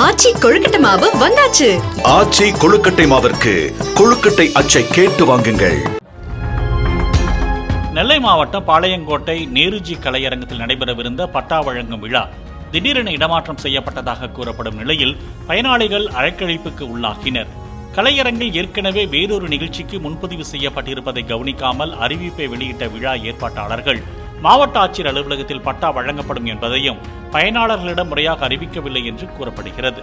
ஆச்சி கொழுக்கட்டை மாவு வந்தாச்சு. ஆச்சி கொழுக்கட்டை மாவிற்கு கொழுக்கட்டை அச்சை கேட்டு வாங்குங்கள். நெல்லை மாவட்டம் பாளையங்கோட்டை நேருஜி கலையரங்கத்தில் நடைபெறவிருந்த பட்டா வழங்கும் விழா திடீரென இடமாற்றம் செய்யப்பட்டதாக கூறப்படும் நிலையில் பயனாளிகள் அழைக்கழிப்புக்கு உள்ளாகினர். கலையரங்கில் ஏற்கனவே வேறொரு நிகழ்ச்சிக்கு முன்பதிவு செய்யப்பட்டிருப்பதை கவனிக்காமல் அறிவிப்பை வெளியிட்ட விழா ஏற்பாட்டாளர்கள் மாவட்ட ஆட்சியர் அலுவலகத்தில் பட்டா வழங்கப்படும் என்பதையும் பயனாளர்களிடம் முறையாக அறிவிக்கவில்லை என்று கூறப்படுகிறது.